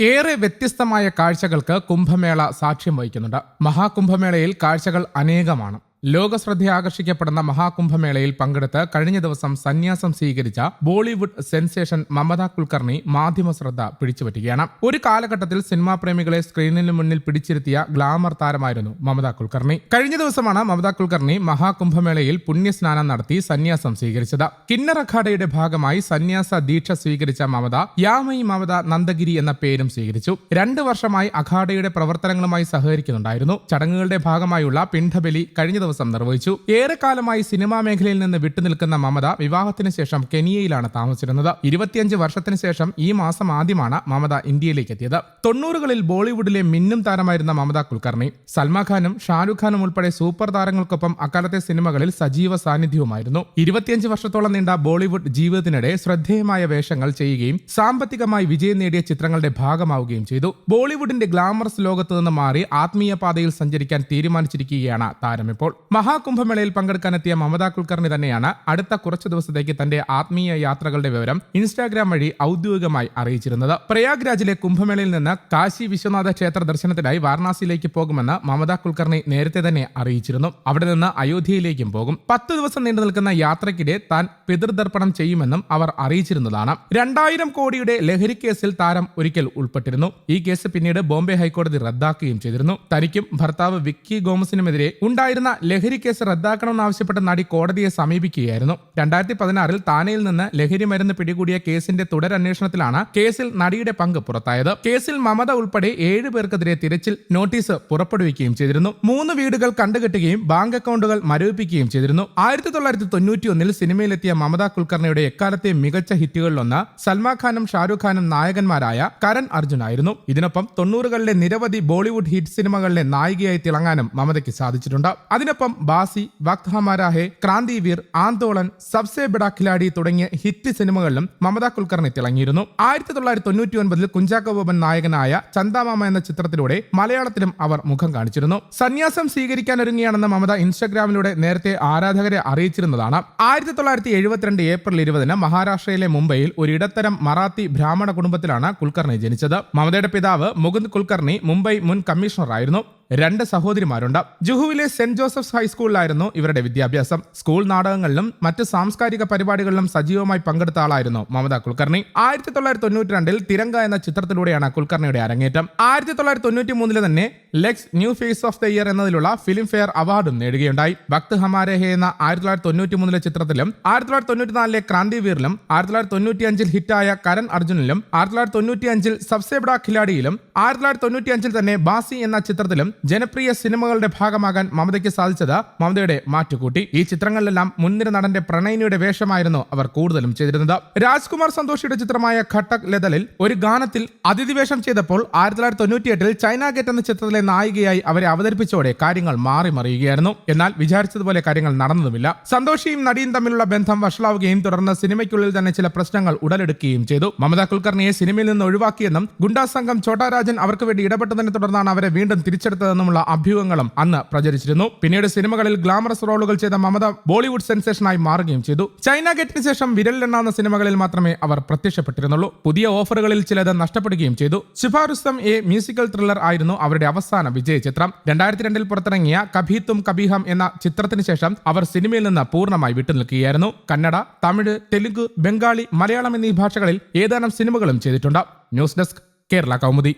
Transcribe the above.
ഏറെ വ്യത്യസ്തമായ കാഴ്ചകൾക്ക് കുംഭമേള സാക്ഷ്യം വഹിക്കുന്നുണ്ട്. മഹാകുംഭമേളയിൽ കാഴ്ചകൾ അനേകമാണ്. ലോകശ്രദ്ധ ആകർഷിക്കപ്പെടുന്ന മഹാകുംഭമേളയിൽ പങ്കെടുത്ത് കഴിഞ്ഞ ദിവസം സന്യാസം സ്വീകരിച്ച ബോളിവുഡ് സെൻസേഷൻ മമത കുൽക്കർണി മാധ്യമ ശ്രദ്ധ പിടിച്ചുപറ്റുകയാണ്. ഒരു കാലഘട്ടത്തിൽ സിനിമാ പ്രേമികളെ സ്ക്രീനിന് മുന്നിൽ പിടിച്ചിരുത്തിയ ഗ്ലാമർ താരമായിരുന്നു മമത കുൽക്കർണി. കഴിഞ്ഞ ദിവസമാണ് മമത കുൽക്കർണി മഹാകുംഭമേളയിൽ പുണ്യസ്നാനം നടത്തി സന്യാസം സ്വീകരിച്ചത്. കിന്നർ അഖാഡയുടെ ഭാഗമായി സന്യാസ ദീക്ഷ സ്വീകരിച്ച മമത യാമയി മമത നന്ദഗിരി എന്ന പേരും സ്വീകരിച്ചു. രണ്ട് വർഷമായി അഖാഡയുടെ പ്രവർത്തനങ്ങളുമായി സഹകരിക്കുന്നുണ്ടായിരുന്നു. ചടങ്ങുകളുടെ ഭാഗമായുള്ള പിണ്ഡബലി കഴിഞ്ഞ ദിവസം നിർവഹിച്ചു. ഏറെക്കാലമായി സിനിമാ മേഖലയിൽ നിന്ന് വിട്ടുനിൽക്കുന്ന മമത വിവാഹത്തിന് ശേഷം കെനിയയിലാണ് താമസിച്ചിരുന്നത്. ഇരുപത്തിയഞ്ച് വർഷത്തിന് ശേഷം ഈ മാസം ആദ്യമാണ് മമത ഇന്ത്യയിലേക്ക് എത്തിയത്. തൊണ്ണൂറുകളിൽ ബോളിവുഡിലെ മിന്നും താരമായിരുന്ന മമത കുൽക്കർണി സൽമാ ഖാനും ഷാരൂഖ് ഖാനും ഉൾപ്പെടെ സൂപ്പർ താരങ്ങൾക്കൊപ്പം അക്കാലത്തെ സിനിമകളിൽ സജീവ സാന്നിധ്യവുമായിരുന്നു. ഇരുപത്തിയഞ്ച് വർഷത്തോളം നീണ്ട ബോളിവുഡ് ജീവിതത്തിനിടെ ശ്രദ്ധേയമായ വേഷങ്ങൾ ചെയ്യുകയും സാമ്പത്തികമായി വിജയം നേടിയ ചിത്രങ്ങളുടെ ഭാഗമാവുകയും ചെയ്തു. ബോളിവുഡിന്റെ ഗ്ലാമറസ് ലോകത്ത് നിന്ന് മാറി ആത്മീയ പാതയിൽ സഞ്ചരിക്കാൻ തീരുമാനിച്ചിരിക്കുകയാണ് താരം ഇപ്പോൾ മഹാകുംഭമേളയിൽ പങ്കെടുക്കാനെത്തിയ മമതാ കുൽക്കർണി തന്നെയാണ് അടുത്ത കുറച്ചു ദിവസത്തേക്ക് തന്റെ ആത്മീയ യാത്രകളുടെ വിവരം ഇൻസ്റ്റാഗ്രാം വഴി ഔദ്യോഗികമായി അറിയിച്ചിരുന്നത്. പ്രയാഗ്രാജിലെ കുംഭമേളയിൽ നിന്ന് കാശി വിശ്വനാഥ ക്ഷേത്ര ദർശനത്തിനായി വാരണാസിയിലേക്ക് പോകുമെന്ന് മമതാ കുൽക്കർണി നേരത്തെ തന്നെ അറിയിച്ചിരുന്നു. അവിടെ നിന്ന് അയോധ്യയിലേക്കും പോകും. പത്ത് ദിവസം നീണ്ടു നിൽക്കുന്ന യാത്രയ്ക്കിടെ താൻ പിതൃതർപ്പണം ചെയ്യുമെന്നും അവർ അറിയിച്ചിരുന്നതാണ്. രണ്ടായിരം കോടിയുടെ ലഹരി കേസിൽ താരം ഒരിക്കൽ ഉൾപ്പെട്ടിരുന്നു. ഈ കേസ് പിന്നീട് ബോംബെ ഹൈക്കോടതി റദ്ദാക്കുകയും ചെയ്തിരുന്നു. തനിക്കും ഭർത്താവ് വിക്കി ഗോമസിനുമെതിരെ ഉണ്ടായിരുന്ന ലഹരി കേസ് റദ്ദാക്കണമെന്നാവശ്യപ്പെട്ട് നടി കോടതിയെ സമീപിക്കുകയായിരുന്നു. രണ്ടായിരത്തി പതിനാറിൽ താനെയിൽ നിന്ന് ലഹരി മരുന്ന് പിടികൂടിയ കേസിന്റെ തുടരന്വേഷണത്തിലാണ് കേസിൽ നടിയുടെ പങ്ക് പുറത്തായത്. കേസിൽ മമത ഉൾപ്പെടെ ഏഴ് പേർക്കെതിരെ തിരച്ചിൽ നോട്ടീസ് പുറപ്പെടുവിക്കുകയും ചെയ്തിരുന്നു. മൂന്ന് വീടുകൾ കണ്ടുകെട്ടുകയും ബാങ്ക് അക്കൗണ്ടുകൾ മരവിപ്പിക്കുകയും ചെയ്തിരുന്നു. ആയിരത്തി തൊള്ളായിരത്തി തൊണ്ണൂറ്റി ഒന്നിൽ സിനിമയിലെത്തിയ മമത കുൽക്കർണിയുടെ എക്കാലത്തെ മികച്ച ഹിറ്റുകളിലൊന്ന് സൽമാൻ ഖാനും ഷാരൂഖ് ഖാനും നായകന്മാരായ കരൺ അർജുൻ ആയിരുന്നു. ഇതിനൊപ്പം തൊണ്ണൂറുകളിലെ നിരവധി ബോളിവുഡ് ഹിറ്റ് സിനിമകളിലെ നായികയായി തിളങ്ങാനും മമതയ്ക്ക് സാധിച്ചിട്ടുണ്ട്. അതിനൊപ്പം ബാസി വക്ത് ഹമാരാഹെ ക്രാന്തിവീർ ആന്തോളൻ സബ്സെ ബഡ ഖിലാഡി തുടങ്ങിയ ഹിറ്റ് സിനിമകളിലും മമത കുൽക്കർണി തിളങ്ങിയിരുന്നു. ആയിരത്തി തൊള്ളായിരത്തി തൊണ്ണൂറ്റി ഒൻപതിൽ കുഞ്ചാക്കോ ബോബൻ നായകനായ ചന്ദാമാമ എന്ന ചിത്രത്തിലൂടെ മലയാളത്തിലും അവർ മുഖം കാണിച്ചിരുന്നു. സന്യാസം സ്വീകരിക്കാനൊരുങ്ങിയാണെന്ന് മമത ഇൻസ്റ്റഗ്രാമിലൂടെ നേരത്തെ ആരാധകരെ അറിയിച്ചിരുന്നതാണ്. ആയിരത്തി തൊള്ളായിരത്തി എഴുപത്തിരണ്ട് ഏപ്രിൽ ഇരുപതിന് മഹാരാഷ്ട്രയിലെ മുംബൈയിൽ ഒരു ഇടത്തരം മറാത്തി ബ്രാഹ്മണ കുടുംബത്തിലാണ് കുൽക്കർണി ജനിച്ചത്. മമതയുടെ പിതാവ് മുകുന്ദ് കുൽക്കർണി മുംബൈ മുൻ കമ്മീഷണറായിരുന്നു. രണ്ട് സഹോദരിമാരുണ്ട്. ജുഹുവിലെ സെന്റ് ജോസഫ്സ് ഹൈസ്കൂളിലായിരുന്നു ഇവരുടെ വിദ്യാഭ്യാസം. സ്കൂൾ നാടകങ്ങളിലും മറ്റ് സാംസ്കാരിക പരിപാടികളിലും സജീവമായി പങ്കെടുത്ത ആളായിരുന്നു മമത കുൽക്കർണി. ആയിരത്തി തൊള്ളായിരത്തി തൊണ്ണൂറ്റി രണ്ടിൽ തിരങ്ക എന്ന ചിത്രത്തിലൂടെയാണ് കുൽക്കർണിയുടെ അരങ്ങേറ്റം. ആയിരത്തി തൊള്ളായിരത്തി തൊണ്ണൂറ്റി മൂന്നിൽ തന്നെ Lux new face of the year എന്നതിലുള്ള ഫിലിം ഫെയർ അവാർഡും നേടുകയുണ്ടായി. ഭക്ത് ഹമാരെ ഹെ എന്ന ആയിരത്തി തൊള്ളായിരത്തി തൊണ്ണൂറ്റി മൂന്നിലെ ചിത്രത്തിലും ആയിരത്തി തൊള്ളായിരത്തി തൊണ്ണൂറ്റി നാലിലെ ക്രാന്തിവീറിലും ആയിരത്തി തൊള്ളായിരത്തി തൊണ്ണൂറ്റി അഞ്ചിൽ ഹിറ്റായ കരൺ അർജുനിലും ആയിരത്തി തൊള്ളായിരത്തി തൊണ്ണൂറ്റി അഞ്ചിൽ സബ്സെബ്ഡ ഖിലാഡിയിലും ആയിരത്തി തൊള്ളായിരത്തി തൊണ്ണൂറ്റി അഞ്ചിൽ തന്നെ ബാസി എന്ന ചിത്രത്തിലും ജനപ്രിയ സിനിമകളുടെ ഭാഗമാകാൻ മമതയ്ക്ക് സാധിച്ചത് മമതയുടെ മാറ്റുകൂട്ടി. ഈ ചിത്രങ്ങളിലെല്ലാം മുൻനിര നടന്റെ പ്രണയിനിയുടെ വേഷമായിരുന്നു അവർ കൂടുതലും ചെയ്തിരുന്നത്. രാജ്കുമാർ സന്തോഷിയുടെ ചിത്രമായ ഘട്ടക് ലതലിൽ ഒരു ഗാനത്തിൽ അതിഥി വേഷം ചെയ്തപ്പോൾ ആയിരത്തി തൊള്ളായിരത്തി തൊണ്ണൂറ്റിയെട്ടിൽ ചൈന ഗേറ്റ് എന്ന ചിത്രത്തിലെ നായികയായി അവരെ അവതരിപ്പിച്ചോടെ കാര്യങ്ങൾ മാറി മറിയുകയായിരുന്നു. എന്നാൽ വിചാരിച്ചതുപോലെ കാര്യങ്ങൾ നടന്നതുമില്ല. സന്തോഷിയും നടിയും തമ്മിലുള്ള ബന്ധം വഷളാവുകയും തുടർന്ന് സിനിമയ്ക്കുള്ളിൽ തന്നെ ചില പ്രശ്നങ്ങൾ ഉടലെടുക്കുകയും ചെയ്തു. മമത കുൽക്കർണിയെ സിനിമയിൽ നിന്ന് ഒഴിവാക്കിയെന്നും ഗുണ്ടാ സംഘം അവർക്ക് വേണ്ടി ഇടപെട്ടതിനെ തുടർന്നാണ് അവരെ വീണ്ടും തിരിച്ചെടുത്തതെന്നുമുള്ള അഭ്യൂഹങ്ങളും അന്ന് പ്രചരിച്ചിരുന്നു. പിന്നീട് സിനിമകളിൽ ഗ്ലാമറസ് റോളുകൾ ചെയ്ത മമത ബോളിവുഡ് സെൻസേഷനായി മാറുകയും ചെയ്തു. ചൈന ഗേറ്റിന് ശേഷം വിരലിലെണ്ണാവുന്ന സിനിമകളിൽ മാത്രമേ അവർ പ്രത്യക്ഷപ്പെട്ടിരുന്നുള്ളൂ. പുതിയ ഓഫറുകളിൽ ചിലത് നഷ്ടപ്പെടുകയും ചെയ്തു. ശിഫാരുസ്തം എ മ്യൂസിക്കൽ ത്രില്ലർ ആയിരുന്നു അവരുടെ അവസാന വിജയ ചിത്രം. രണ്ടായിരത്തി രണ്ടിൽ പുറത്തിറങ്ങിയ കഭി കബീഹം കബിഹം എന്ന ചിത്രത്തിന് ശേഷം അവർ സിനിമയിൽ നിന്ന് പൂർണമായി വിട്ടുനിൽക്കുകയായിരുന്നു. കന്നഡ തമിഴ് തെലുങ്ക് ബംഗാളി മലയാളം എന്നീ ഭാഷകളിൽ ഏതാനും സിനിമകളും ചെയ്തിട്ടുണ്ട്. News desk Kerala Kaumudi.